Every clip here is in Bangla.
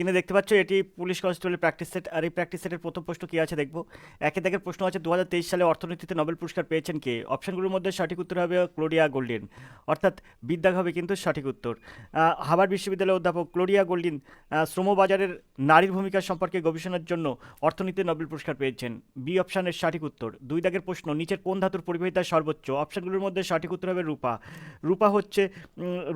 কিনে দেখতে পাচ্ছ, এটি পুলিশ কনস্টেবলের প্র্যাকটিস সেট আর এই প্র্যাকটিস সেটের প্রথম প্রশ্ন কী আছে দেখব। একে দাগের প্রশ্ন আছে দু হাজার তেইশ সালে অর্থনীতিতে নোবেল পুরস্কার পেয়েছেন কে? অপশনগুলোর মধ্যে সঠিক উত্তর হবে ক্লোরিয়া গোল্ডিন। অর্থাৎ বিদ্যাগ হবে কিন্তু সঠিক উত্তর। হার্ভার্ড বিশ্ববিদ্যালয়ের অধ্যাপক ক্লোরিয়া গোল্ডিন শ্রমবাজারের নারীর ভূমিকা সম্পর্কে গবেষণার জন্য অর্থনীতিতে নোবেল পুরস্কার পেয়েছেন। বি অপশনের সঠিক উত্তর। দুই দাগের প্রশ্ন, নিচের কোন ধাতুর পরিবাহিতা সর্বোচ্চ? অপশনগুলোর মধ্যে সঠিক উত্তর হবে রূপা। রূপা হচ্ছে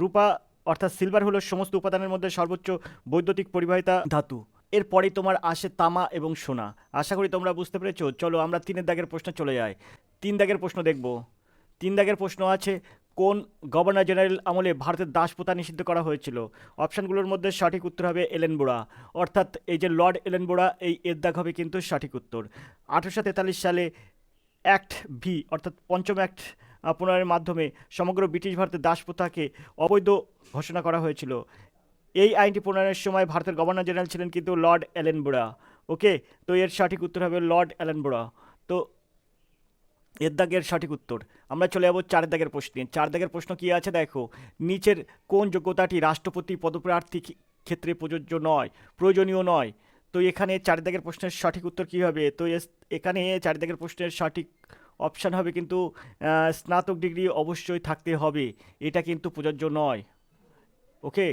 রূপা অর্থাৎ সিলভার হলো সমস্ত উপাদানের মধ্যে সর্বোচ্চ বৈদ্যুতিক পরিবাহিতা ধাতু। এরপরেই তোমার আসে তামা এবং সোনা। আশা করি তোমরা বুঝতে পেরেছ। চলো আমরা তিনের দাগের প্রশ্ন চলে যাই। তিন দাগের প্রশ্ন দেখব। তিন দাগের প্রশ্ন আছে, কোন গভর্নর জেনারেল আমলে ভারতের দাসপ্রথা নিষিদ্ধ করা হয়েছিল? অপশানগুলোর মধ্যে সঠিক উত্তর হবে এলেন বোড়া অর্থাৎ এই যে লর্ড এলেন বোড়া এই এর দাগ হবে কিন্তু সঠিক উত্তর। আঠেরোশো তেতাল্লিশ সালে অ্যাক্ট ভি, অর্থাৎ পঞ্চম অ্যাক্ট প্রণয়নের মাধ্যমে সমগ্র ব্রিটিশ ভারতের দাসপ্রথাকে অবৈধ ঘোষণা করা হয়েছিল। এই আইনটি প্রণয়নের সময় ভারতের গভর্নর জেনারেল ছিলেন কিন্তু লর্ড অ্যালেন বোরা। ওকে? তো এর সঠিক উত্তর হবে লর্ড অ্যালেন বোরা। তো এর দাগের সঠিক উত্তর। আমরা চলে যাব চার দাগের প্রশ্নে চার দাগের প্রশ্ন কী আছে? দেখো, নিচের কোন যোগ্যতাটি রাষ্ট্রপতি পদপ্রার্থী ক্ষেত্রে প্রযোজ্য নয়, প্রয়োজনীয় নয়? তো এখানে চার দাগের প্রশ্নের সঠিক উত্তর কী হবে? তো এখানে চার দাগের প্রশ্নের সঠিক অপশান হবে কিন্তু স্নাতক ডিগ্রি অবশ্যই থাকতে হবে। এটা কিন্তু প্রযোজ্য নয়। ওকে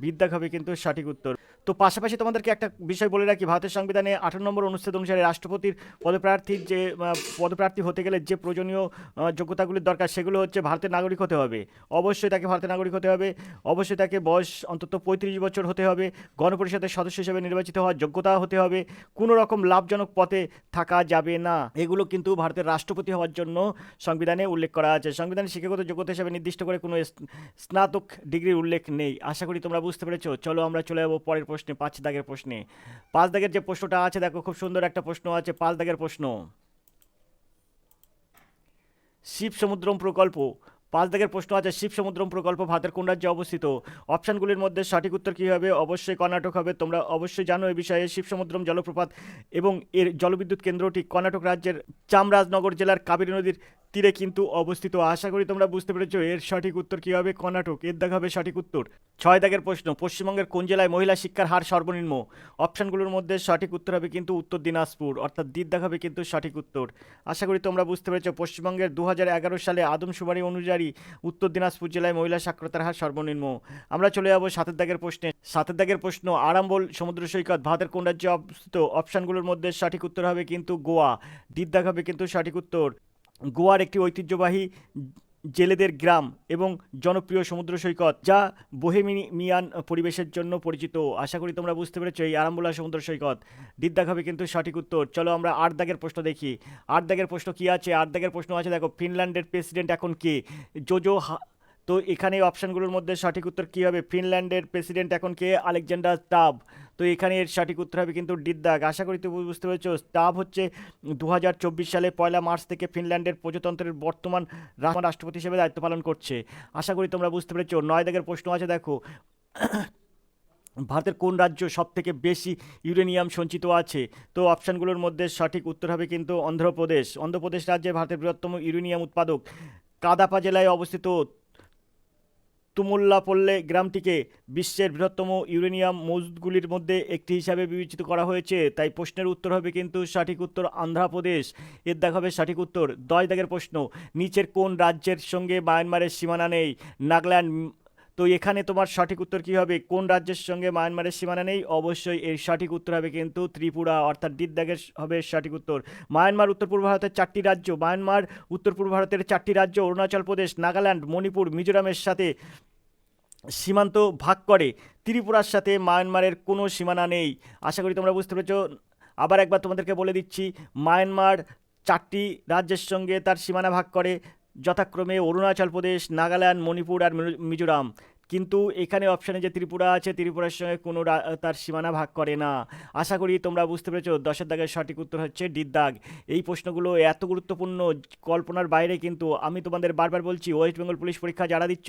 বিদ্যাক হবে কিন্তু সঠিক উত্তর। তো পাশাপাশি তোমাদেরকে একটা বিষয় বলে রাখি, ভারতের সংবিধানে আঠারো নম্বর অনুচ্ছেদ অনুসারে রাষ্ট্রপতির পদপ্রার্থীর যে পদপ্রার্থী হতে গেলে যে প্রয়োজনীয় যোগ্যতাগুলির দরকার সেগুলো হচ্ছে ভারতের নাগরিক হতে হবে। অবশ্যই তাকে ভারতের নাগরিক হতে হবে, অবশ্যই তাকে বয়স অন্তত পঁয়ত্রিশ বছর হতে হবে, গণপরিষদের সদস্য হিসেবে নির্বাচিত হওয়ার যোগ্যতা হতে হবে, কোনো রকম লাভজনক পথে থাকা যাবে না। এগুলো কিন্তু ভারতের রাষ্ট্রপতি হওয়ার জন্য সংবিধানে উল্লেখ করা আছে। সংবিধানে শিক্ষাগত যোগ্যতা হিসেবে নির্দিষ্ট করে কোনো স্ন- স্নাতক ডিগ্রির উল্লেখ নেই। আশা করি তোমরা বুঝতে পেরেছ। চলো আমরা চলে যাব পরের প্রশ্নে, পাঁচ দাগের প্রশ্নে। পাঁচ দাগের যে প্রশ্নটা আছে, দেখো খুব সুন্দর একটা প্রশ্ন আছে, পাঁচ দাগের প্রশ্ন। শিব সমুদ্রম প্রকল্প, পাঁচ দাগের প্রশ্ন আছে, শিব সমুদ্রম প্রকল্প ভারতের কোন রাজ্যে অবস্থিত? অপশানগুলির মধ্যে সঠিক উত্তর কী হবে? অবশ্যই কর্ণাটক হবে। তোমরা অবশ্যই জানো এই বিষয়ে শিব সমুদ্রম জলপ্রপাত এবং এর জলবিদ্যুৎ কেন্দ্রটি কর্ণাটক রাজ্যের চামরাজনগর জেলার কাবেরী নদীর তীরে কিন্তু অবস্থিত। আশা করি তোমরা বুঝতে পেরেছ এর সঠিক উত্তর কী হবে কর্ণাটক। এর দাগ হবে সঠিক উত্তর। ছয় দাগের প্রশ্ন, পশ্চিমবঙ্গের কোন জেলায় মহিলা শিক্ষার হার সর্বনিম্ন? অপশানগুলোর মধ্যে সঠিক উত্তর হবে কিন্তু উত্তর দিনাজপুর, অর্থাৎ দিক দাগ হবে কিন্তু সঠিক উত্তর। আশা করি তোমরা বুঝতে পেরেছ, পশ্চিমবঙ্গের দু হাজার এগারো সালে আদমশুমারি অনুযায়ী উত্তর দিনাজপুর জেলায় মহিলা সাক্ষরতার হার সর্বনিম্ন। আমরা চলে যাব সাতের দাগের প্রশ্নে। সাতের দাগের প্রশ্ন, আরাম্বল সমুদ্র সৈকত ভারতের কোন রাজ্যে অবস্থিত? অপশানগুলোর মধ্যে সঠিক উত্তর হবে কিন্তু গোয়া। দিক দাগ হবে কিন্তু সঠিক উত্তর। গোয়ার একটি ঐতিহ্যবাহী জেলেদের গ্রাম এবং জনপ্রিয় সমুদ্র সৈকত, যা বোহেমিয়ান পরিবেশের জন্য পরিচিত। আশা করি তোমরা বুঝতে পেরেছ এই আরামবোলা সমুদ্র সৈকত। দিদ্দাগ হবে কিন্তু সঠিক উত্তর। চলো আমরা আট দাগের প্রশ্ন দেখি। আট দাগের প্রশ্ন কী আছে? আট দাগের প্রশ্ন আছে, দেখো, ফিনল্যান্ডের প্রেসিডেন্ট এখন কে? জোজো তো এখানে অপশানগুলোর মধ্যে সঠিক উত্তর কী হবে? ফিনল্যান্ডের প্রেসিডেন্ট এখন কে? আলেকজান্ডার স্টাব তো এখানে এর সঠিক উত্তর হবে কিন্তু ডিদ্দাগ আশা করি তুমি বুঝতে পেরেছ স্টাব হচ্ছে দু হাজার চব্বিশ সালে পয়লা মার্চ থেকে ফিনল্যান্ডের প্রজাতন্ত্রের বর্তমান রাষ্ট্রপতি হিসেবে দায়িত্ব পালন করছে। আশা করি তোমরা বুঝতে পেরেছ নয় দাগের প্রশ্ন আছে, দেখো। ভারতের কোন রাজ্য সব থেকে বেশি ইউরেনিয়াম সঞ্চিত আছে? তো অপশানগুলোর মধ্যে সঠিক উত্তর হবে কিন্তু অন্ধ্রপ্রদেশ। অন্ধ্রপ্রদেশ রাজ্যে ভারতের বৃহত্তম ইউরেনিয়াম উৎপাদক কাদাপা জেলায় অবস্থিত তুমুল্লাপল্লে গ্রামটিকে বিশ্বের বৃহত্তম ইউরেনিয়াম মজুদগুলির মধ্যে একটি হিসাবে বিবেচিত করা হয়েছে। তাই প্রশ্নের উত্তর হবে কিন্তু সঠিক উত্তর অন্ধ্রপ্রদেশ এর দেখা হবে সঠিক উত্তর। দশ দাগের প্রশ্ন, নিচের কোন রাজ্যের সঙ্গে মায়ানমারের সীমানা নেই? নাগাল্যান্ড, তো এখানে তোমার সঠিক উত্তর কী হবে? কোন রাজ্যের সঙ্গে মায়ানমারের সীমানা নেই? অবশ্যই এর সঠিক উত্তর হবে কিন্তু ত্রিপুরা, অর্থাৎ দিদ্দাগের হবে সঠিক উত্তর। মায়ানমার, উত্তর পূর্ব ভারতের চারটি রাজ্য। মায়ানমার, উত্তর পূর্ব ভারতের চারটি রাজ্য, অরুণাচল প্রদেশ, নাগাল্যান্ড, মণিপুর, মিজোরামের সাথে সীমান্ত ভাগ করে। ত্রিপুরার সাথে মায়ানমারের কোনো সীমানা নেই। আশা করি তোমরা বুঝতে পেরেছ। আবার একবার তোমাদেরকে বলে দিচ্ছি, মায়ানমার চারটি রাজ্যের সঙ্গে তার সীমানা ভাগ করে। যথাক্রমে অরুণাচল প্রদেশ, নাগাল্যান্ড, মণিপুর আর মিজোরাম। কিন্তু এখানে অপশানে যে ত্রিপুরা আছে, ত্রিপুরার সঙ্গে কোনো তার সীমানা ভাগ করে না। আশা করি তোমরা বুঝতে পেরেছ, দশের দাগের সঠিক উত্তর হচ্ছে ডির দাগ। এই প্রশ্নগুলো এত গুরুত্বপূর্ণ, কল্পনার বাইরে কিন্তু আমি তোমাদের বারবার বলছি ওয়েস্ট বেঙ্গল পুলিশ পরীক্ষা যারা দিচ্ছ,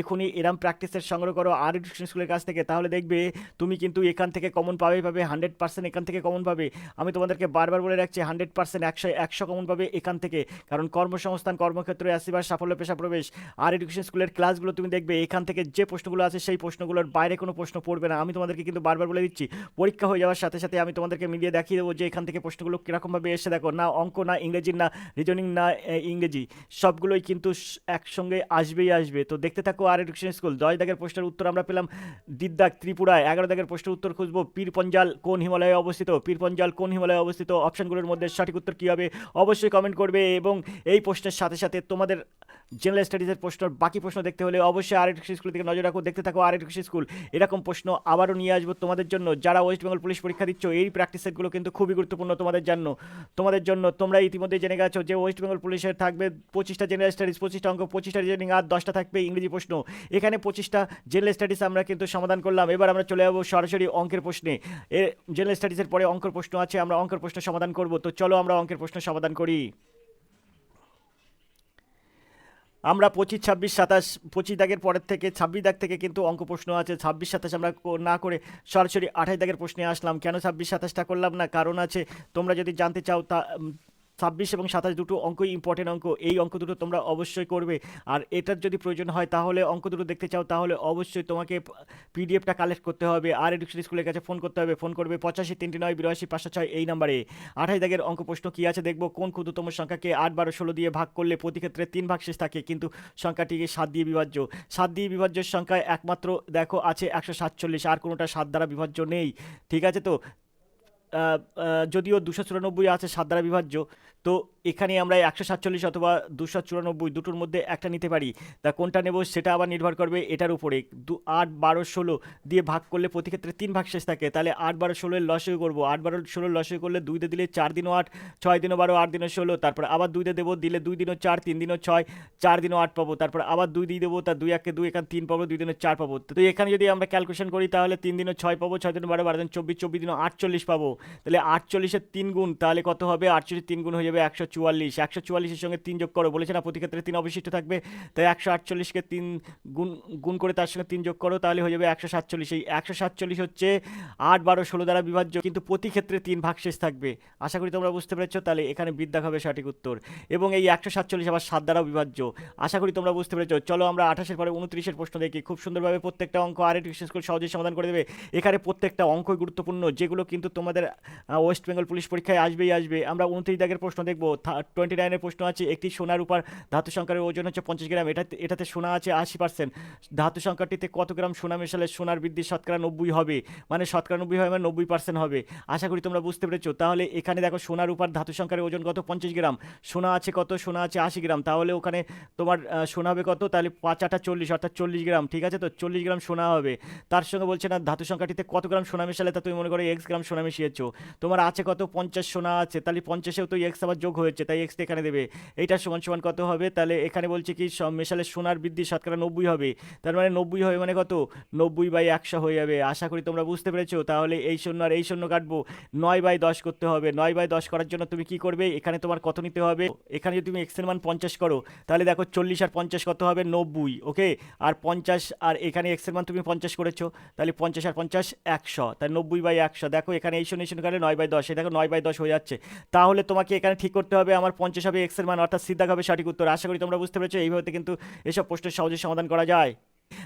এখনই এরম প্র্যাকটিসের সংগ্রহ করো আর এডুকেশন স্কুলের কাছ থেকে। তাহলে দেখবে তুমি কিন্তু এখান থেকে কমন পাবেই পাবে হান্ড্রেড পার্সেন্ট এখান থেকে কমন পাবে। আমি তোমাদেরকে বারবার বলে রাখছি হান্ড্রেড পার্সেন্ট একশো একশো কমন পাবে এখান থেকে। কারণ কর্মসংস্থান, কর্মক্ষেত্রে আসিবার সাফল্য পেশা প্রবেশ আর এডুকেশন স্কুলের ক্লাসগুলো তুমি দেখবে এখান থেকে যে প্রশ্নগুলো আছে সেই প্রশ্নগুলোর বাইরে কোনো প্রশ্ন পড়বে না। আমি তোমাদেরকে কিন্তু বারবার বলে দিচ্ছি, পরীক্ষা হয়ে যাওয়ার সাথে সাথে আমি তোমাদেরকে মিলিয়ে দেখিয়ে দেবো যে এখান থেকে প্রশ্নগুলো কীরকমভাবে এসে দেখো, না অঙ্ক, না ইংরেজি, না রিজনিং না ইংরেজি, সবগুলোই কিন্তু একসঙ্গে আসবেই আসবে। তো দেখতে থাকো আর এডুকেশন স্কুল দশ দাগের প্রশ্নের উত্তর আমরা পেলাম দিদ্দাগ ত্রিপুরায়। এগারো দাগের প্রশ্নের উত্তর খুঁজবো, পীরপঞ্জাল কোন হিমালয়ে অবস্থিত? পীরপঞ্জাল কোন হিমালয়ে অবস্থিত? অপশানগুলোর মধ্যে সঠিক উত্তর কী হবে? অবশ্যই কমেন্ট করবে এবং এই প্রশ্নের সাথে সাথে তোমাদের জেনারেল স্টাডিজের প্রশ্নের বাকি প্রশ্ন দেখতে হলে অবশ্যই আর এডুকেশন স্কুল থেকে নজর রাখো, দেখতে থাকো আর এডুকেশন স্কুল। এরকম প্রশ্ন আবারও নিয়ে আসব তোমাদের জন্য। যারা ওয়েস্ট বেঙ্গল পুলিশ পরীক্ষা দিচ্ছ, এই প্র্যাকটিস সেটগুলো কিন্তু খুবই গুরুত্বপূর্ণ তোমাদের জন্য। তোমাদের জন্য তোমরা ইতিমধ্যে জেনে গেছো যে ওয়েস্ট বেঙ্গল পুলিশের থাকবে পঁচিশটা জেনারেল স্টাডিজ পঁচিশটা অঙ্ক, পঁচিশটা রিজনিং আর দশটা থাকবে ইংরেজি প্রশ্ন। এখানে পঁচিশটা জেনারেল স্টাডিজ আমরা কিন্তু সমাধান করলাম। এবার আমরা চলে যাব সরাসরি অঙ্কের প্রশ্নে। এ জেনারেল স্টাডিজের পরে অঙ্কের প্রশ্ন আছে, আমরা অঙ্কের প্রশ্ন সমাধান করব। তো চলো আমরা অঙ্কের প্রশ্ন সমাধান করি। আমরা পঁচিশ, ছাব্বিশ, সাতাশ, পঁচিশ দাগের পরের থেকে, ছাব্বিশ দাগ থেকে কিন্তু অঙ্ক প্রশ্ন আছে। ছাব্বিশ, সাতাশ আমরা না করে সরাসরি আঠাশ দাগের প্রশ্নে আসলাম। কেন ছাব্বিশ, সাতাশটা করলাম না? কারণ আছে। তোমরা যদি জানতে চাও তা ছাব্বিশ এবং সাতাশ দুটো অঙ্কই ইম্পর্টেন্ট অঙ্ক। এই অঙ্ক দুটো তোমরা অবশ্যই করবে। আর এটার যদি প্রয়োজন হয়, তাহলে অঙ্ক দুটো দেখতে চাও, তাহলে অবশ্যই তোমাকে পিডিএফটা কালেক্ট করতে হবে। আর এডুকেশন স্কুলের কাছে ফোন করতে হবে। ফোন করবে পঁচাশি, তিনটি নয়, বিরাশি, পাঁচশো ছয় এই নাম্বারে আঠাশ দাগের অঙ্ক প্রশ্ন কী আছে দেখব। কোন ক্ষুদ্রতম সংখ্যাকে আট, বারো, ষোলো দিয়ে ভাগ করলে প্রতি ক্ষেত্রে তিন ভাগ শেষ থাকে? কিন্তু সংখ্যাটিকে সাত দিয়ে বিভাজ্য। সাত দিয়ে বিভাজ্যের সংখ্যায় একমাত্র দেখো আছে একশো সাতচল্লিশ। আর কোনোটা সাত দ্বারা বিভাজ্য নেই। ঠিক আছে তো? যদিও দুশো চুরানব্বই আছে সাত দ্বারা বিভাজ্য তো এখানে আমরা একশো সাতচল্লিশ অথবা দুশো চুরানব্বই দুটোর মধ্যে একটা নিতে পারি। তা কোনটা নেব সেটা আবার নির্ভর করবে এটার উপরে। দু, আট, বারো, ষোলো দিয়ে ভাগ করলে প্রতি ক্ষেত্রে তিন ভাগ শেষ থাকে। তাহলে আট, বারো ষোলোর লসই করব। আট, বারো ষোলোর লসই করলে দুই দিলে চার দিনও আট, ছয় দিনও বারো, আট দিনও ষোলো। তারপর আবার দুই দেবো, দিলে দুই দিনও চার, তিন দিনও ছয়, চার দিনও আট পাবো। তারপর আবার দুই দিয়ে দেবো তার দুই একে দুই, এখান তিন পাবো, দুই দিনও চার পাবো। তো এখানে যদি আমরা ক্যালকুলেশন করি, তাহলে তিন দিনও ছয় পাবো, ছয় দিনও বারো বারো দিন চব্বিশ চব্বিশ দিনও আটচল্লিশ পাবো। তাহলে আটচল্লিশের তিন গুণ, তাহলে কত হবে? আটচল্লিশ তিন গুণ হয়ে যাবে একশো চুয়াল্লিশ। একশো চুয়াল্লিশের সঙ্গে তিন যোগ করো। বলেছে না, প্রতি ক্ষেত্রে তিন অবশিষ্ট থাকবে। তাই একশো আটচল্লিশকে তিন গুণ গুণ করে তার সঙ্গে তিন যোগ করো, তাহলে হয়ে যাবে একশো সাতচল্লিশ। এই একশো সাতচল্লিশ হচ্ছে আট, বারো, ষোলো দ্বারা বিভাজ্য, কিন্তু প্রতি ক্ষেত্রে তিন ভাগ শেষ থাকবে। আশা করি তোমরা বুঝতে পেরেছ, তাহলে এখানে বিদ্যা হবে সঠিক উত্তর। এবং এই একশো সাতচল্লিশ আবার সাত দ্বারাও বিভাজ্য। আশা করি তোমরা বুঝতে পেরেছ। চলো আমরা আঠাশের পরে উনত্রিশের প্রশ্ন দেখি। খুব সুন্দরভাবে প্রত্যেকটা অঙ্ক আর একটু বিশেষ করে সহজেই সমাধান করে দেবে। এখানে প্রত্যেকটা অঙ্কই গুরুত্বপূর্ণ, যেগুলো কিন্তু তোমাদের ওয়েস্ট বেঙ্গল পুলিশ পরীক্ষায় আসবেই আসবে। আমরা উনত্রিশ দাগের প্রশ্ন দেখব। টোয়েন্টি নাইনের প্রশ্ন আছে, একটি সোনার উপর ধাতু সংখ্যার ওজন হচ্ছে পঞ্চাশ গ্রাম এটা এটাতে সোনা আছে আশি পার্সেন্ট ধাতু সংখ্যাটিতে কত গ্রাম সোনা মেশালে সোনার বৃদ্ধি শতকরা নব্বই হবে? মানে শতকরা নব্বই হবে মানে নব্বই পার্সেন্ট হবে। আশা করি তোমরা বুঝতে পেরেছ। তাহলে এখানে দেখো সোনার উপর ধাতু সংখ্যার ওজন কত? পঞ্চাশ গ্রাম। সোনা আছে কত? সোনা আছে আশি গ্রাম। তাহলে ওখানে তোমার সোনা হবে কত? তাহলে পাঁচ আটা চল্লিশ, অর্থাৎ চল্লিশ গ্রাম। ঠিক আছে তো? চল্লিশ গ্রাম সোনা হবে। তার সঙ্গে বলছে না, ধাতু সংখ্যাটিতে কত গ্রাম সোনা মেশালে? তা তুমি মনে করো এক্স গ্রাম সোনা মিশিয়েছো। তোমার আছে কত? পঞ্চাশ সোনা আছে। তাহলে পঞ্চাশেও তো এক্স আবার যোগ হয়েছে, তাই এক্স এখানে দেবে। এইটা সমান সমান কত হবে? তাহলে এখানে বলছে কি সব মেশালে সোনার বৃদ্ধি শতকরা নব্বই হবে। তার মানে নব্বই হবে মানে কত? নব্বই বাই একশো হয়ে যাবে। আশা করি তোমরা বুঝতে পেরেছ। তাহলে এই শূন্য আর এই শূন্য কাটবো। নয় বাই দশ করতে হবে। নয় বাই দশ করার জন্য তুমি কি করবে? এখানে তোমার কত নিতে হবে? এখানে যদি তুমি এক্সের মান পঞ্চাশ করো, তাহলে দেখো চল্লিশ আর পঞ্চাশ কত হবে? নব্বই, ওকে? আর পঞ্চাশ আর এখানে এক্সের মান তুমি পঞ্চাশ করেছ। তাহলে পঞ্চাশ আর পঞ্চাশ একশো। তাহলে নব্বই বাই একশো। দেখো এখানে এই শূন্য এই শূন্য কাটলে নয় বাই দশ। দেখো নয় বাই দশ হয়ে যাচ্ছে। তাহলে তোমাকে এখানে ঠিক করতে হবে, আমার পঞ্চাশ হবে এক্সের মান, অর্থাৎ সিদ্ধাক হবে সঠিক উত্তর। আশা করি তোমরা বুঝতে পেরেছ, এইভাবে কিন্তু এসব প্রশ্নের সহজে সমাধান করা যায়।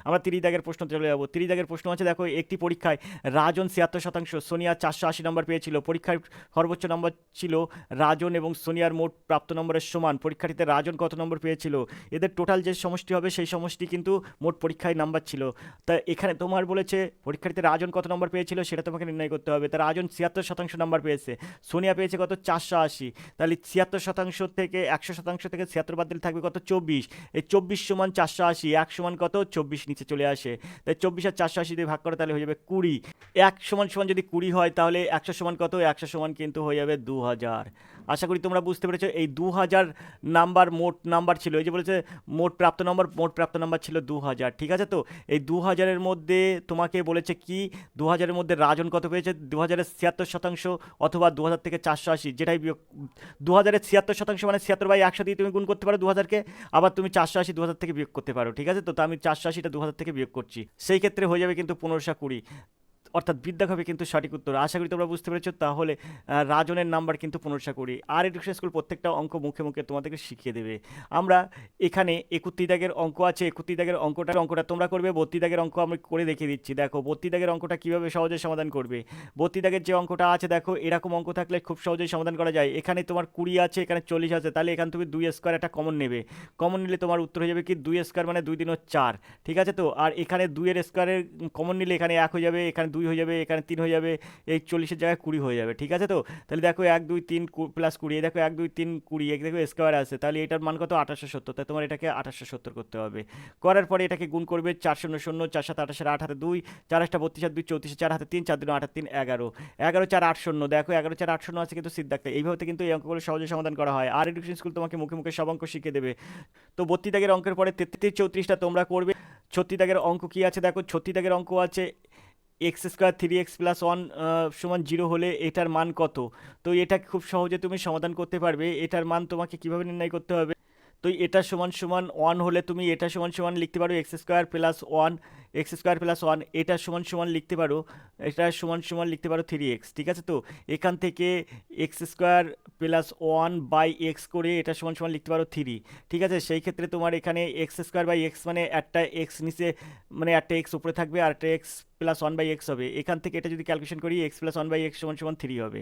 আমরা তিরিশ দাগের প্রশ্ন চলে যাব। তিরিশ দাগের প্রশ্ন আছে, দেখো, একটি পরীক্ষায় রাজন ছিয়াত্তর শতাংশ, সোনিয়া চারশো আশি নম্বর পেয়েছিল। পরীক্ষার সর্বোচ্চ নম্বর ছিল রাজন এবং সোনিয়ার মোট প্রাপ্ত নম্বরের সমান। পরীক্ষাটিতে রাজন কত নম্বর পেয়েছিল? এদের টোটাল যে সমষ্টি হবে, সেই সমষ্টি কিন্তু মোট পরীক্ষায় নাম্বার ছিল। তা এখানে তোমার বলেছে, পরীক্ষাটিতে রাজন কত নম্বর পেয়েছিল, সেটা তোমাকে নির্ণয় করতে হবে। তা রাজন ছিয়াত্তর শতাংশ নম্বর পেয়েছে, সোনিয়া পেয়েছে কত? চারশো আশি। তাহলে ছিয়াত্তর শতাংশ থেকে একশো শতাংশ থেকে ছিয়াত্তর বাদ দিলে থাকবে কত? চব্বিশ। এই চব্বিশ সমান চারশো আশি, এক সমান কত? চব্বিশ নিচে চলে আসে। তাই চব্বিশ আর চারশো আশি দিয়ে ভাগ করে তাহলে হয়ে যাবে কুড়ি। এক সমান সমান যদি কুড়ি হয় তাহলে একশো সমান কত? একশো সমান কিন্তু হয়ে যাবে দু হাজার আশা করি তোমরা বুঝতে পেরেছ, এই দু হাজার নাম্বার মোট নাম্বার ছিল, এই যে বলেছে মোট প্রাপ্ত নম্বর, মোট প্রাপ্ত নাম্বার ছিল দু হাজার ঠিক আছে তো? এই দু হাজারের মধ্যে তোমাকে বলেছে কি? দু হাজারের মধ্যে রাজন কত পেয়েছে? দু হাজারের ছিয়াত্তর শতাংশ অথবা দু হাজার থেকে চারশো আশি, যেটাই বিয়োগ দু হাজারের ছিয়াত্তর শতাংশ মানে ছিয়াত্তর বাই একশো দিয়ে তুমি গুণ করতে পারো দু হাজারকে আবার তুমি চারশো আশি দু হাজার থেকে বিয়োগ করতে পারো, ঠিক আছে তো? তো আমি চারশো আশিটা দু হাজার থেকে বিয়োগ করছি, সেই ক্ষেত্রে হয়ে যাবে কিন্তু পনেরোশো কুড়ি। অর্থাৎ বিদ্যাঘবে কিন্তু সঠিক উত্তর। আশা করি তোমরা বুঝতে পেরেছ। তাহলে রাজনের নাম্বার কিন্তু পনেরোশো করি। আর এডুকেশন স্কুল প্রত্যেকটা অঙ্ক মুখে মুখে তোমাদেরকে শিখিয়ে দেবে। আমরা এখানে একত্রিশ দাগের অঙ্ক আছে। একত্রিশ দাগের অঙ্কটা অঙ্কটা তোমরা করবে। বত্রিশ দাগের অঙ্ক আমি করে দেখিয়ে দিচ্ছি। দেখো, বত্রিশ দাগের অঙ্কটা কীভাবে সহজে সমাধান করবে? বত্রিশ দাগের যে অঙ্কটা আছে, দেখো, এরকম অঙ্ক থাকলে খুব সহজেই সমাধান করা যায়। এখানে তোমার কুড়ি আছে, এখানে চল্লিশ আছে। তাহলে এখান তুমি দুই স্কোয়ার একটা কমন নেবে। কমন নিলে তোমার উত্তর হয়ে যাবে কি, দুই স্কোয়ার মানে দুই দিন চার। ঠিক আছে তো? আর এখানে দুইয়ের স্কোয়ারের কমন নিলে এখানে এক হয়ে যাবে। এখানে দুই হয়ে যাবে, এখানে তিন হয়ে যাবে, এই চল্লিশের জায়গায় কুড়ি হয়ে যাবে, ঠিক আছে তো? তাহলে দেখো এক, দুই, তিন প্লাস কুড়ি দেখো এক, দুই, তিন, কুড়ি এক দেখো স্কোয়ার আছে, তাহলে এটার মান কত? আঠাশশো সত্তর তাই তোমার এটাকে আঠাশশো সত্তর করতে হবে। করার পরে এটাকে গুণ করবে চার শূন্য শূন্য, চার সাত আঠাশের আট, হাতে দুই, চার আটটা বত্রিশ দুই চৌত্রিশ, চার হাতে তিন, চার দুই আট তিন, এগারো। এগারো, চার, আট শূন্য, দেখো এগারো, চার, আট শূন্য আছে কিন্তু সিদ্ধার্থ। এইভাবে কিন্তু এই অঙ্কগুলো সহজে সমাধান করা হয়। আর এডুকেশন স্কুল তোমাকে মুখে মুখে সব অঙ্ক শিখিয়ে দেবে। তো বত্রিশ দাগের অঙ্কের পরে তেত্রিশ, চৌত্রিশটা তোমরা করবে। ছত্রিশ দাগের অঙ্ক কী আছে? দেখো, ছত্রিশ দাগের অঙ্ক আছে x square three x plus one সমান জিরো হলে এটার মান কত? তো এটা খুব সহজে তুমি সমাধান করতে পারবে। এটার মান তোমাকে কীভাবে নির্ণয় করতে হবে? তো এটা সমান সমান ওয়ান হলে তুমি এটা সমান সমান লিখতে পারো x square plus one x square plus one এটা সমান সমান লিখতে পারো, এটা সমান সমান লিখতে পারো থ্রি এক্স ঠিক আছে তো? এখান থেকে x square plus one by x করে এটা সমান সমান লিখতে পারো থ্রি ঠিক আছে? সেই ক্ষেত্রে তোমার এখানে এক্স স্কোয়ার বাই এক্স মানে একটা এক্স নিচে মানে একটা এক্স উপরে থাকবে আর একটা x plus one by x হবে। এখান থেকে এটা যদি ক্যালকুলেশন করি x plus one by x সমান সমান থ্রি হবে।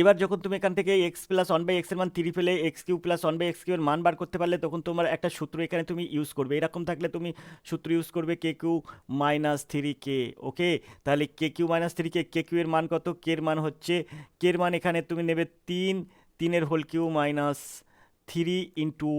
এবার যখন তুমি এখান থেকে এক্স প্লাস ওয়ান বাই এক্সের মান থ্রি পেলে x cube plus one by x কিউর মান বার করতে পারলে, তখন তোমার একটা সূত্র এখানে তুমি ইউজ করবে। এরকম থাকলে তুমি সূত্র ইউজ করবে k cube minus three k okay তাহলে k cube minus three k k cube এর মান কত? কে এর মান হচ্ছে কে এর মান এখানে তুমি নেবে তিন, তিনের whole cube minus three into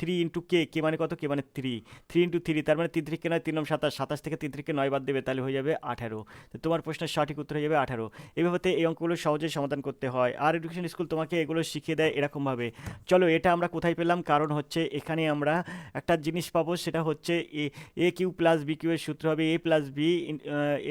three into k k মানে কত? কে মানে থ্রি থ্রি ইন্টু থ্রি তার মানে তিন থেকে নয়, তিন নম সাতাশ। সাতাশ থেকে তিন থেকে নয় বাদ দেবে, তাহলে হয়ে যাবে আঠারো। তো তোমার প্রশ্নের সঠিক উত্তর হয়ে যাবে আঠারো। এইভাবে এই অঙ্কগুলো সহজেই সমাধান করতে হয়। আর এডুকেশন স্কুল তোমাকে এগুলো শিখিয়ে দেয় এরকমভাবে। চলো, এটা আমরা কোথায় পেলাম? কারণ হচ্ছে এখানে আমরা একটা জিনিস পাবো, সেটা হচ্ছে a a cube plus b cube এর সূত্র হবে এ প্লাস বি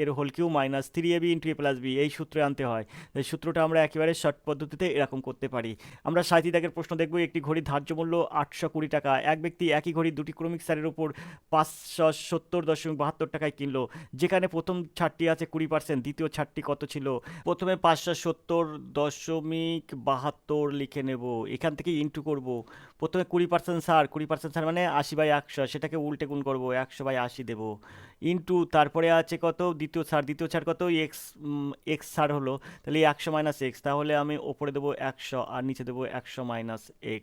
এর whole cube minus three a b into a plus b. এই সূত্রে আনতে হয়। সূত্রটা আমরা একেবারে শর্ট পদ্ধতিতে এরকম করতে পারি। আমরা সাহিত্য দাগের প্রশ্ন দেখব একটি ঘড়ির ধার্য মূল্য আটশো কুড়ি টাকা। এক ব্যক্তি একই ঘড়ি দুটি ক্রমিক সারের উপর পাঁচশো সত্তর দশমিক বাহাত্তর টাকায় কিনলো, যেখানে প্রথম ছাড়টি আছে কুড়ি পার্সেন্ট, দ্বিতীয় ছাড়টি কত ছিল? প্রথমে পাঁচশো সত্তর দশমিক বাহাত্তর লিখে নেব, এখান থেকে ইন্টু করব। প্রথমে কুড়ি পার্সেন্ট সার কুড়ি পার্সেন্ট সার মানে আশি বাই একশো, সেটাকে উল্টে গুণ করব, একশো বাই আশি দেবো। ইন্টু তারপরে আছে কত? দ্বিতীয় ছাড় দ্বিতীয় ছাড় কত? এক্স এক্স ছাড় হলো, তাহলে একশো মাইনাস এক্স তাহলে আমি ওপরে দেবো একশো আর নিচে দেবো একশো মাইনাস এক্স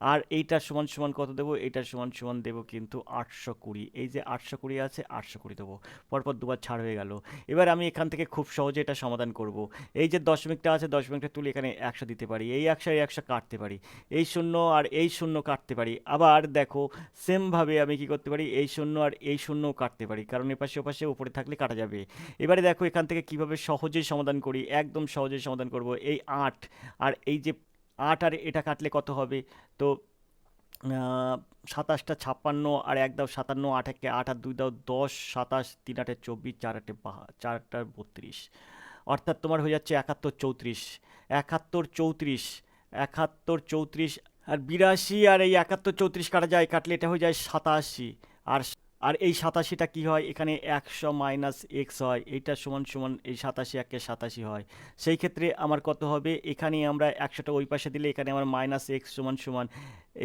আর এইটার সমান সমান কত দেবো? এইটার সমান সমান দেবো কিন্তু আটশো কুড়ি। এই যে আটশো কুড়ি আছে, আটশো কুড়ি দেবো। পরপর দুবার ছাড় হয়ে গেল। এবার আমি এখান থেকে খুব সহজে এটা সমাধান করব। এই যে দশমিকটা আছে, দশমিকটা তুলে এখানে একশো দিতে পারি। এই একশো এই একশো কাটতে পারি। এই শূন্য আর এই শূন্য কাটতে পারি। আবার দেখো, সেমভাবে আমি কি করতে পারি? এই শূন্য আর এই শূন্যও কাটতে পারি। কারণ এপাশে ওপাশে উপরে থাকলে কাটা যাবে। এবারে দেখো, এখান থেকে কীভাবে সহজেই সমাধান করি? একদম সহজেই সমাধান করব। এই আট আর এই যে আট আর এটা কাটলে কত হবে? তো সাতাশটা ছাপ্পান্ন আর এক দাও সাতান্ন, আট একে আট আর দুই দাও দশ, সাতাশ, তিন আটে চব্বিশ, চার আটে বাহা, চার আটটা বত্রিশ। অর্থাৎ তোমার হয়ে যাচ্ছে একাত্তর চৌত্রিশ। একাত্তর চৌত্রিশ একাত্তর চৌত্রিশ আর বিরাশি আর এই একাত্তর চৌত্রিশ কাটা যায়, কাটলে এটা হয়ে যায় সাতাশি। আর আর এই সাতাশিটা কি হয়? এখানে একশো মাইনাস এক্স হয়, এইটা সমান সমান এই সাতাশি একে সাতাশি হয়। সেই ক্ষেত্রে আমার কত হবে? এখানে আমরা একশোটা ওই পাশে দিলে এখানে আমার মাইনাস এক্স সমান সমান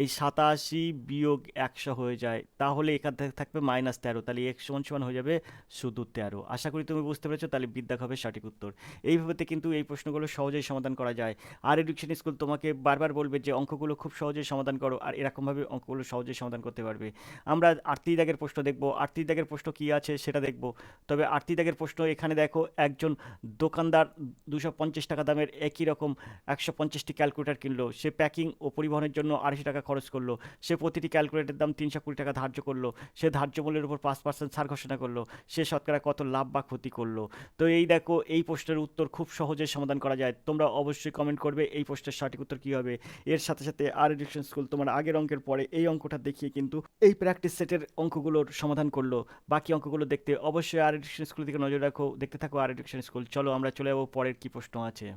এই সাতাশি বিয়োগ একশো হয়ে যায়, তাহলে এখান থেকে থাকবে মাইনাস তেরো, তাহলে এক সমান সমান হয়ে যাবে শুধু তেরো। আশা করি তুমি বুঝতে পেরেছ, তাহলে বিদ্যা হবে সঠিক উত্তর। এইভাবেতে কিন্তু এই প্রশ্নগুলো সহজেই সমাধান করা যায়। আর এডুকেশন স্কুল তোমাকে বারবার বলবে যে অঙ্কগুলো খুব সহজেই সমাধান করো, আর এরকমভাবে অঙ্কগুলো সহজেই সমাধান করতে পারবে। আমরা আটত্রিশ দাগের প্রশ্ন দেখব। আটত্রিশ দাগের প্রশ্ন কী আছে সেটা দেখব। তবে আটত্রিশ দাগের প্রশ্ন এখানে দেখো, একজন দোকানদার দুশো পঞ্চাশ টাকা দামের একই রকম একশো পঞ্চাশটি ক্যালকুলেটার কিনলো। সে প্যাকিং ও পরিবহনের জন্য আড়াইশো টাকা খরচ করল। সে প্রতিটি ক্যালকুলেটের দাম তিনশো কুড়ি টাকা ধার্য করল। সে ধার্য মূল্যের উপর পাঁচ পার্সেন্ট ছাড় ঘোষণা করল। সে শতকরা কত লাভ বা ক্ষতি করল? তো এই দেখো, এই প্রশ্নের উত্তর খুব সহজে সমাধান করা যায়। তোমরা অবশ্যই কমেন্ট করবে, এই প্রশ্নের সঠিক উত্তর কী হবে। এর সাথে সাথে আর এডুকেশন স্কুল তোমার আগের অঙ্কের পরে এই অঙ্কটা দেখিয়ে কিন্তু এই প্র্যাকটিস সেটের অঙ্কগুলোর সমাধান করল। বাকি অঙ্কগুলো দেখতে অবশ্যই আর এডুকেশন স্কুল দিকে নজর রাখো। দেখতে থাকো আর এডুকেশন স্কুল চলো আমরা চলে যাব পরের কী প্রশ্ন আছে।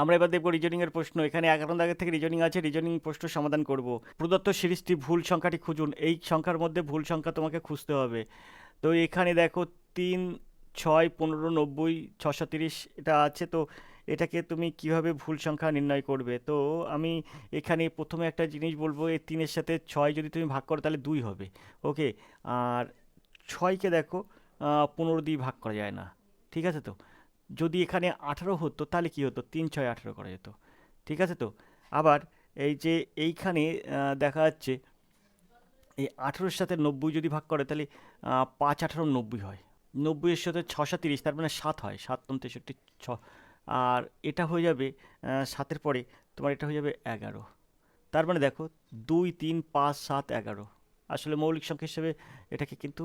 আমরা এবার দেখব রিজনিংয়ের প্রশ্ন। এখানে এগারো দাগের থেকে রিজনিং আছে রিজনিং প্রশ্ন সমাধান করব। প্রদত্ত সিরিজটি ভুল সংখ্যাটি খুঁজুন। এই সংখ্যার মধ্যে ভুল সংখ্যা তোমাকে খুঁজতে হবে। তো এখানে দেখো তিন, ছয়, পনেরো, নব্বই, ছশো তিরিশ এটা আছে। তো এটাকে তুমি কীভাবে ভুল সংখ্যা নির্ণয় করবে? তো আমি এখানে প্রথমে একটা জিনিস বলব, এই তিনের সাথে ছয় যদি তুমি ভাগ করো তাহলে দুই হবে। ওকে? আর ছয়কে দেখো পনেরো দিয়ে ভাগ করা যায় না। ঠিক আছে তো? যদি এখানে আঠারো হতো, তাহলে কি হতো? তিন, ছয়, আঠারো করা যেত। ঠিক আছে তো? আবার এই যে এইখানে দেখা যাচ্ছে, এই আঠেরোর সাথে নব্বই যদি ভাগ করে, তাহলে পাঁচ, আঠারো, নব্বই হয়। নব্বইয়ের সাথে ছশো তিরিশ, তার মানে সাত হয়। সাত তেষট্টি ছ। আর এটা হয়ে যাবে সাতের পরে তোমার এটা হয়ে যাবে এগারো। তার মানে দেখো, দুই, তিন, পাঁচ, সাত, এগারো। আসলে মৌলিক সংখ্যা হিসেবে এটাকে কিন্তু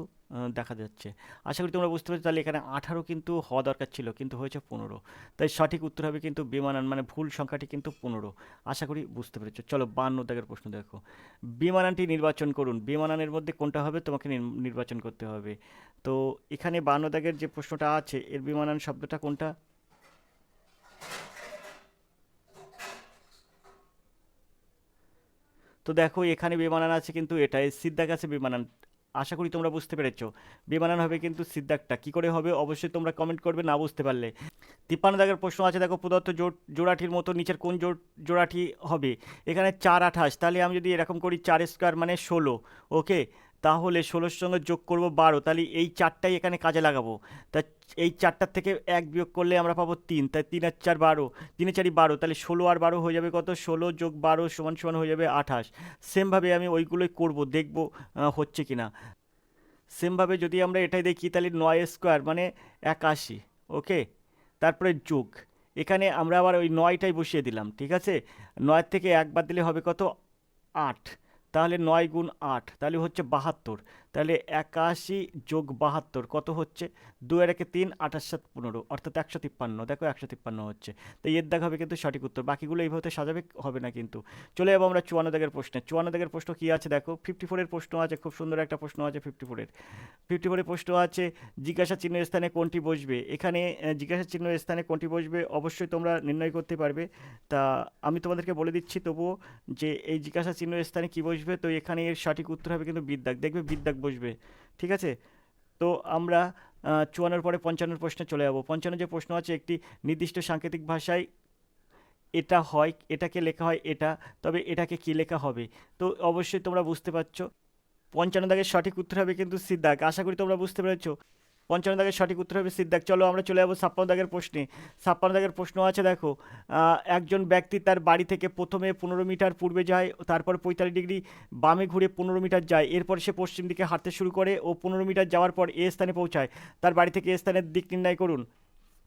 দেখা যাচ্ছে। আশা করি তোমরা বুঝতে পারছ, তাহলে এখানে আঠারো কিন্তু হওয়া দরকার ছিল, কিন্তু হয়েছে পনেরো। তাই সঠিক উত্তর হবে কিন্তু বেমানান মানে ভুল সংখ্যাটি কিন্তু পনেরো। আশা করি বুঝতে পেরেছ। চলো বান্ন দাগের প্রশ্ন দেখো। বেমানানটি নির্বাচন করুন। বেমানানের মধ্যে কোনটা হবে? তোমাকে নির- নির্বাচন করতে হবে। তো এখানে বান্ন দাগের যে প্রশ্নটা আছে, এর বেমানান শব্দটা কোনটা? তো দেখো, এখানে বেমানান আছে কিন্তু এটা এই সিদ্ধাক আছে বেমানান আশা করি তোমরা বুঝতে পেরেছ। বেমানান হবে কিন্তু সিদ্ধাকটা। কি করে হবে? অবশ্যই তোমরা কমেন্ট করবে, না বুঝতে পারলে। তিপ্পান্ন দাগের প্রশ্ন আছে, দেখো, প্রদত্ত জোট জোড়াটির মতো নিচের কোন জোট জোড়াটি হবে? এখানে চার আঠাশ। তাহলে আমি যদি এরকম করি, চার স্কোয়ার মানে ষোলো। ওকে তাহলে ষোলোর সঙ্গে যোগ করব বারো, তাহলে এই চারটাই এখানে কাজে লাগাবো। তা এই চারটার থেকে এক বিয়োগ করলে আমরা পাবো তিন, তাই তিন আর চার বারো, তিনে চারি বারো, তাহলে ষোলো আর বারো হয়ে যাবে কত? ষোলো যোগ বারো সমান সমান হয়ে যাবে আঠাশ। সেমভাবে আমি ওইগুলোই করব, দেখব হচ্ছে কি না সেমভাবে যদি আমরা এটাই দেখি, তাহলে নয় স্কোয়ার মানে একাশি, ওকে? তারপরে যোগ, এখানে আমরা আবার ওই নয়টাই বসিয়ে দিলাম, ঠিক আছে? নয় থেকে একবার দিলে হবে কত? আট। তাহলে নয় গুণ আট তাহলে হচ্ছে বাহাত্তর। তাহলে একাশি যোগ বাহাত্তর কত হচ্ছে? দু আর একে তিন, আঠাশ সাত পনেরো, অর্থাৎ একশো তিপ্পান্ন। দেখো একশো তিপ্পান্ন হচ্ছে। তো এর দাগ হবে কিন্তু সঠিক উত্তর। বাকিগুলো এইভাবে সাজাবে, হবে না কিন্তু। চলে যাব আমরা চুয়ান্ন দাগের প্রশ্নে। চুয়ান্ন দাগের প্রশ্ন কী আছে দেখো? ফিফটি ফোরের প্রশ্ন আছে, খুব সুন্দর একটা প্রশ্ন আছে ফিফটি ফোরের ফিফটি ফোরের প্রশ্ন আছে, জিজ্ঞাসা চিহ্নের স্থানে কোনটি বসবে? এখানে জিজ্ঞাসা চিহ্নের স্থানে কোনটি বসবে? অবশ্যই তোমরা নির্ণয় করতে পারবে। তা আমি তোমাদেরকে বলে দিচ্ছি তবুও যে এই জিজ্ঞাসা চিহ্নের স্থানে কী বসবে? তো এখানে এর সঠিক উত্তর হবে কিন্তু বিদ্যাক দেখবে বিদ্যাক বসবে। ঠিক আছে? তো আমরা চুয়ান্নর পরে পঞ্চান্নর প্রশ্নে চলে যাব। পঞ্চান্ন যে প্রশ্ন আছে, একটি নির্দিষ্ট সাংকেতিক ভাষায় এটা হয়, এটাকে লেখা হয় এটা, তবে এটাকে কি লেখা হবে? তো অবশ্যই তোমরা বুঝতে পারছ। পঞ্চান্ন দাগের সঠিক উত্তর হবে কিন্তু সিদ্ধাক আশা করি তোমরা বুঝতে পেরেছ। পঞ্চান্ন দাগের সঠিক উত্তর হবে সিদ্ধাক চলো আমরা চলে যাব ছাপ্পান্ন দাগের প্রশ্নে। ছাপ্পান্ন দাগের প্রশ্ন আছে, দেখো একজন ব্যক্তি তার বাড়ি থেকে প্রথমে পনেরো মিটার পূর্বে যায়, তারপর পঁয়তাল্লিশ ডিগ্রি বামে ঘুরে পনেরো মিটার যায়, এরপর সে পশ্চিম দিকে হাঁটতে শুরু করে ও পনেরো মিটার যাওয়ার পর এ স্থানে পৌঁছায়। তার বাড়ি থেকে এ স্থানের দিক নির্ণয় করুন।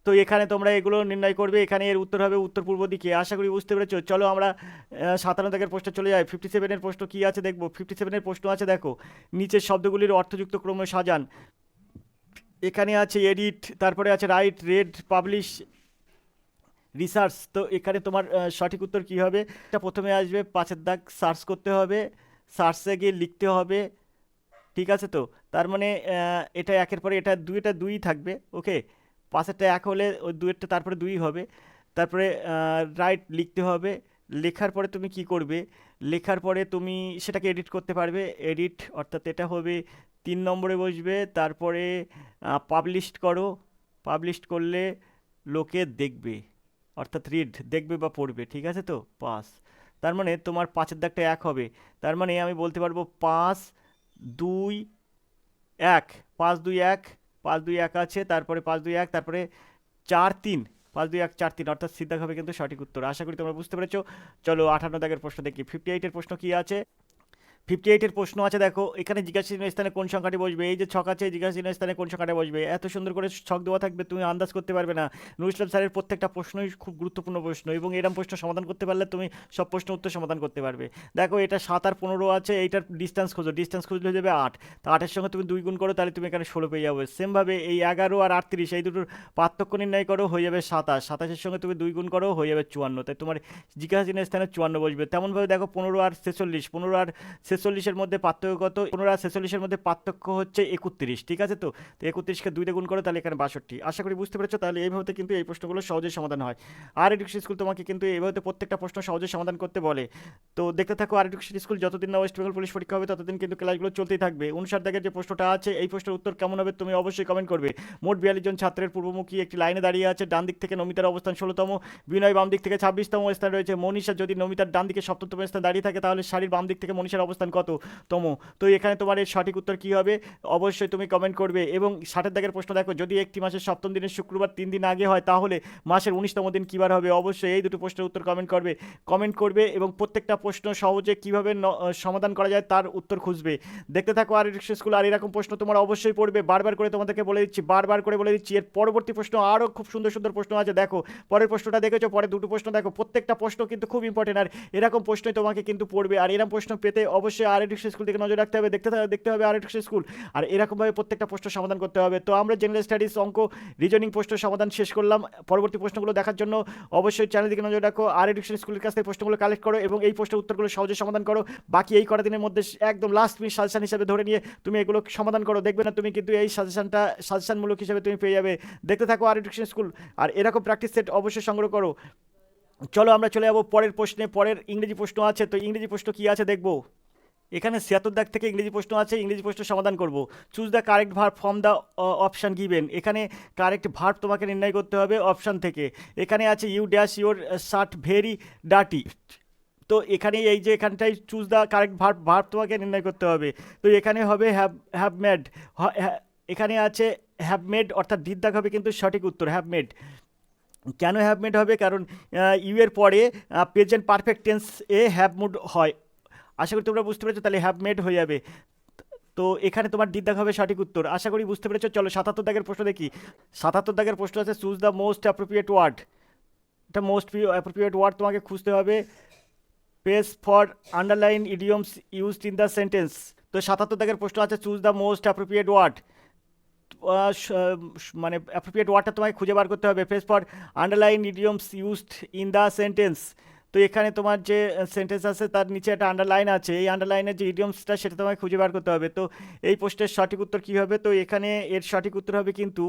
তো এখানে তোমরা এগুলো নির্ণয় করবে, এখানে এর উত্তর হবে উত্তর পূর্ব দিকে। আশা করি বুঝতে পেরেছ। চলো আমরা সাতান্ন দাগের প্রশ্ন চলে যাই। ফিফটি সেভেনের প্রশ্ন কী আছে দেখব? ফিফটি সেভেনের প্রশ্ন আছে, দেখো, নিচের শব্দগুলির অর্থযুক্ত ক্রমে সাজান। এখানে আছে এডিট, তারপরে আছে রাইট, রেড, পাবলিশ, রিসার্চ। তো এখানে তোমার সঠিক উত্তর কী হবে? এটা প্রথমে আসবে, পাঁচের দাগ সার্চ করতে হবে, সার্চে গিয়ে লিখতে হবে, ঠিক আছে তো? তার মানে এটা একের পরে এটা দুইটা দুই থাকবে, ওকে? পাশেরটা এক হলে ওই দুইয়েরটা তারপরে দুই হবে। তারপরে রাইট লিখতে হবে। লেখার পরে তুমি কি করবে? লেখার পরে তুমি সেটাকে এডিট করতে পারবে। এডিট অর্থাৎ এটা হবে তিন নম্বরে বসবে, তারপরে পাবলিশড করো। পাবলিশড করলে লোকে দেখবে, অর্থাৎ রিড দেখবে বা পড়বে, ঠিক আছে তো? পাস তার মানে তোমার পাঁচের দাগটা এক হবে। তার মানে আমি বলতে পারব পাঁচ, দুই, এক। পাঁচ, দুই, এক, পাঁচ, দুই, এক আছে, তারপরে পাঁচ, দুই, এক, তারপরে চার, তিন। পাঁচ, দুই, এক, চার, তিন, অর্থাৎ সিদ্ধাক হবে কিন্তু সঠিক উত্তর। আশা করি তোমরা বুঝতে পেরেছ। চলো আঠান্ন দাগের প্রশ্ন দেখি। ফিফটি এইটের প্রশ্ন কী আছে? ফিফটি এইটের প্রশ্ন আছে, দেখো। এখানে জিজ্ঞাসা চিহ্নের স্থানে কোন সংখ্যাটি বসবে? এই যে ছক আছে জিজ্ঞাসা চিহ্নের স্থানে কোন সংখ্যাটা বসবে? এত সুন্দর করে ছক দেওয়া থাকবে, তুমি আন্দাজ করতে পারবে না। নুর ইসলাম স্যারের প্রত্যেকটা প্রশ্নই খুব গুরুত্বপূর্ণ প্রশ্ন এবং এরম প্রশ্ন সমাধান করতে পারলে তুমি সব প্রশ্ন উত্তর সমাধান করতে পারবে। দেখো, এটা সাত আর পনেরো আছে, এইটার ডিস্টেন্স খোঁজো। ডিস্টেন্স খুঁজলে হয়ে যাবে আট। তা আটের সঙ্গে তুমি দুই গুণ করো, তাহলে তুমি এখানে ষোলো পেয়ে যাবে। সেমভাবে এই এগারো আর আটত্রিশ, এই দুটোর পার্থক্য নির্ণয় করো, হয়ে যাবে সাতাশ। সাতাশের সঙ্গে তুমি দুই গুণ করো, হয়ে যাবে চুয়ান্ন। তাই তোমার জিজ্ঞাসা চিহ্নের স্থানে চুয়ান্ন বসবে। তেমনভাবে দেখো, পনেরো আর ছেচল্লিশ, পনেরো আর ছেচল্লিশের মধ্যে পার্থক্য কত পনেরো আর ছেচল্লিশের মধ্যে পার্থক্য হচ্ছে একত্রিশ, ঠিক আছে তো? তো একত্রিশকে দুই গুণ করো, তাহলে এখানে বাষট্টি। আশা করি বুঝতে পেরেছ? তাহলে এইভাবে কিন্তু এই প্রশ্নগুলো সহজে সমাধান হয়। আর এডুকেশন স্কুল তোমাকে কিন্তু এইভাবে প্রত্যেকটা প্রশ্ন সহজে সমাধান করতে বলে। তো দেখতে থাকো, আর এডুকেশন স্কুল যতদিন না ওয়েস্ট বেঙ্গল পুলিশ পরীক্ষা হবে, ততদিন কিন্তু ক্লাসগুলো চলতেই থাকবে। অনুসার দাগের যে প্রশ্নটা আছে, এই প্রশ্নের উত্তর কেমন হবে তুমি অবশ্যই কমেন্ট করবে। মোট বিয়াল্লিশ জন ছাত্রের পূর্বমুখী একটি লাইনে দাঁড়িয়ে আছে, ডান দিক থেকে নমিতার অবস্থান ষোলোতম, বিনয় বাম দিক থেকে ছাব্বিশতম স্থান রয়েছে মনীষা। যদি নমিতার ডান দিকে সপ্তম স্থান দাঁড়িয়ে থাকে, তাহলে শাড়ির বাম দিক থেকে মনীষার অবস্থান কত? তম। তো এখানে তোমার এর সঠিক উত্তর কী হবে? অবশ্যই তুমি কমেন্ট করবে এবং ষাটের দাগের প্রশ্ন দেখো, যদি একটি মাসের সপ্তম দিনের শুক্রবার তিন দিন আগে হয়, তাহলে মাসের উনিশতম দিন কী বার হবে? অবশ্যই এই দুটো প্রশ্নের উত্তর কমেন্ট করবে। কমেন্ট করবে এবং প্রত্যেকটা প্রশ্ন সহজে কীভাবে সমাধান করা যায় তার উত্তর খুঁজবে। দেখতে থাকো আর স্কুল আর এরকম প্রশ্ন তোমার অবশ্যই পড়বে। বারবার করে তোমাদেরকে বলে দিচ্ছি, বারবার করে বলে দিচ্ছি। এর পরবর্তী প্রশ্ন আরও খুব সুন্দর সুন্দর প্রশ্ন আছে, দেখো। পরের প্রশ্নটা দেখেছ? পরে দুটো প্রশ্ন দেখো। প্রত্যেকটা প্রশ্ন কিন্তু খুব ইম্পর্টেন্ট আর এরকম প্রশ্নই তোমাকে কিন্তু পড়বে। আর এরকম প্রশ্ন পেতে অবশ্যই আর এডুকেশন স্কুল থেকে নজর রাখতে হবে, দেখতে দেখতে হবে আর এডুকেশন স্কুল আর এরকমভাবে প্রত্যেকটা প্রশ্ন সমাধান করতে হবে। তো আমরা জেনারেল স্টাডিজ অঙ্ক রিজনিং প্রশ্ন সমাধান শেষ করলাম। পরবর্তী প্রশ্নগুলো দেখার জন্য অবশ্যই চ্যানেল দিকে নজর রাখো। আর এডুকেশন স্কুলের কাছ থেকে প্রশ্নগুলো কালেক্ট করো এবং এই প্রশ্নের উত্তরগুলো সহজে সমাধান করো। বাকি এই কটা দিনের মধ্যে একদম লাস্ট মিনিট সাজেশন হিসেবে ধরে নিয়ে তুমি এগুলো সমাধান করো। দেখবে না তুমি কিন্তু এই সাজেশনটা সাজেশনমূলক হিসেবে তুমি পেয়ে যাবে। দেখতে থাকো আর এডুকেশন স্কুল আর এরকম প্র্যাকটিস সেট অবশ্যই সংগ্রহ করো। চলো আমরা চলে যাব পরের প্রশ্নে। পরের ইংরেজি প্রশ্ন আছে। তো ইংরেজি প্রশ্ন কী আছে দেখব? এখানে ছিয়াত্তর দাগ থেকে ইংরেজি প্রশ্ন আছে, ইংরেজি প্রশ্ন সমাধান করব। Choose the correct verb from the option given এখানে কারেক্ট ভার্ব তোমাকে নির্ণয় করতে হবে অপশান থেকে। এখানে আছে you dash your shirt very ডাটি তো এখানে এই যে এখানটায় choose the correct verb verb তোমাকে নির্ণয় করতে হবে। তো এখানে হবে হ্যাভ হ্যাভ মেড এখানে আছে হ্যাভ মেড অর্থাৎ দিদ্দাগ হবে কিন্তু সঠিক উত্তর হ্যাভ মেড কেন হ্যাভ মেড হবে? কারণ ইউ এর পরে প্রেজেন্ট পারফেক্ট টেন্স এ হ্যাভ মুড হয়। আশা করি তোমরা বুঝতে পেরেছ, তাহলে হ্যাভ মেড হয়ে যাবে। তো এখানে তোমার দিদ্দাগ হবে সঠিক উত্তর। আশা করি বুঝতে পেরেছ। চলো, সাতাত্তর দাগের প্রশ্ন দেখি। সাতাত্তর দাগের প্রশ্ন আছে choose the most appropriate word এটা মোস্ট অ্যাপ্রোপ্রিয়েট ওয়ার্ড তোমাকে খুঁজতে হবে। Pace for underline idioms used in the sentence তো সাতাত্তর দাগের প্রশ্ন আছে choose the most appropriate word মানে অ্যাপ্রোপ্রিয়েট ওয়ার্ডটা তোমাকে খুঁজে বার করতে হবে। Face for underline idioms used in the sentence তো এখানে তোমার যে সেন্টেন্স আছে, তার নিচে একটা আন্ডারলাইন আছে। এই আন্ডারলাইনের যে ইডিয়মসটা সেটা তোমাকে খুঁজে বার করতে হবে। তো এই পোস্টের সঠিক উত্তর কী হবে? তো এখানে এর সঠিক উত্তর হবে কিন্তু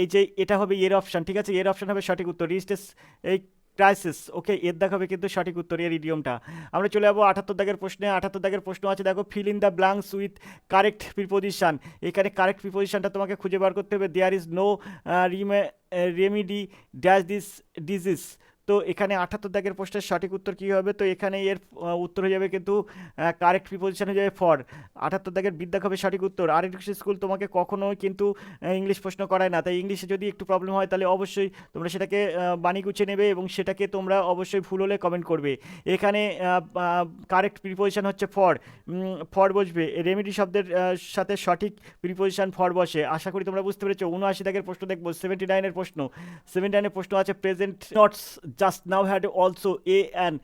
এই যে এটা হবে এর অপশান ঠিক আছে? এর অপশান হবে সঠিক উত্তর। রিস্টেস এই ক্রাইসিস ওকে এর দেখাবে কিন্তু সঠিক উত্তর এর ইডিয়মটা আমরা চলে যাব আঠাত্তর দাগের প্রশ্নে। আঠাত্তর দাগের প্রশ্ন আছে, দেখো fill in the blanks with correct preposition এখানে কারেক্ট প্রিপোজিশানটা তোমাকে খুঁজে বার করতে হবে। দেয়ার ইজ নো রিমে রেমিডি ড্যাশ দিস ডিজিজ তো এখানে আটাত্তর দাগের প্রশ্নের সঠিক উত্তর কী হবে? তো এখানে এর উত্তর হয়ে যাবে কিন্তু কারেক্ট প্রিপোজিশন হয়ে যাবে ফর আটাত্তর দাগের বিদ্যা হবে সঠিক উত্তর। আর স্কুল তোমাকে কখনোই কিন্তু ইংলিশ প্রশ্ন করায় না। তাই ইংলিশে যদি একটু প্রবলেম হয়, তাহলে অবশ্যই তোমরা সেটাকে বানি গুছিয়ে নেবে এবং সেটাকে তোমরা অবশ্যই ভুল হলে কমেন্ট করবে। এখানে কারেক্ট প্রিপোজিশন হচ্ছে ফর ফর বসবে। রেমেডি শব্দের সাথে সঠিক প্রিপোজিশন ফর বসে। আশা করি তোমরা বুঝতে পেরেছ। উনআশি দাগের প্রশ্ন দেখব। সেভেন্টি নাইনের প্রশ্ন। সেভেন্টি নাইনের প্রশ্ন আছে present notes just now had also a an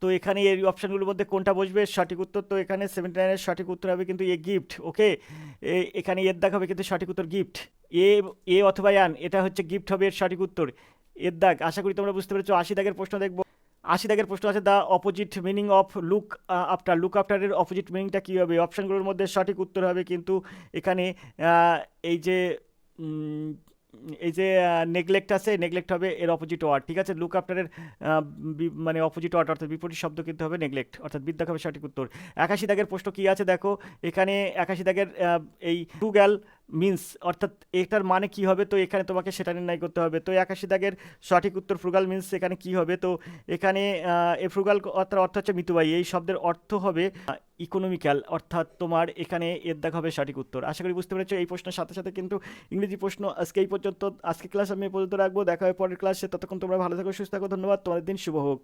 তো এখানে এই অপশানগুলোর মধ্যে কোনটা বসবে? সঠিক উত্তর তো এখানে সেভেন্টি নাইনের সঠিক উত্তর হবে কিন্তু এ গিফট ওকে এখানে এর দাগ হবে কিন্তু সঠিক উত্তর গিফট এ এ অথবা অ্যান এটা হচ্ছে গিফট হবে এর সঠিক উত্তর। এর দাগ, আশা করি তোমরা বুঝতে পেরেছ। আশি দাগের প্রশ্ন দেখব। আশি দাগের প্রশ্ন আছে the opposite meaning of look after look after opposite মিনিংটা কী হবে? অপশানগুলোর মধ্যে সঠিক উত্তর হবে কিন্তু এখানে এই যে এই যে নেগলেক্ট আছে নেগলেক্ট হবে, এর অপোজিট ওয়ার্ড ঠিক আছে? লুক আফটারের মানে অপোজিট ওয়ার্ড অর্থাৎ বিপরীত শব্দ কিন্তু হবে নেগলেক্ট অর্থাৎ বিদ্যা হবে সঠিক উত্তর। একাশি দাগের প্রশ্ন কী আছে দেখো? এখানে একাশি দাগের এই টু গ্যাল মিন্স অর্থাৎ এটার মানে কি হবে? তো এখানে তোমাকে সেটা নির্ণয় করতে হবে। তো একাশি দাগের সঠিক উত্তর ফ্রুগাল মিন্স এখানে কি হবে? তো এখানে এই ফ্রুগাল অর্থাৎ অর্থ হচ্ছে মিতুবাই এই শব্দের অর্থ হবে ইকোনমিক্যাল অর্থাৎ তোমার এখানে এর দাগ হবে সঠিক উত্তর। আশা করি বুঝতে পেরেছ। এই প্রশ্নের সাথে সাথে কিন্তু ইংরেজি প্রশ্ন আজকে এই পর্যন্ত, আজকে ক্লাস আমি পর্যন্ত রাখব। দেখা হয় পরের ক্লাসে ততক্ষণ তোমরা ভালো থাকো, সুস্থ থাকো। ধন্যবাদ। তোমাদের দিন শুভ হোক।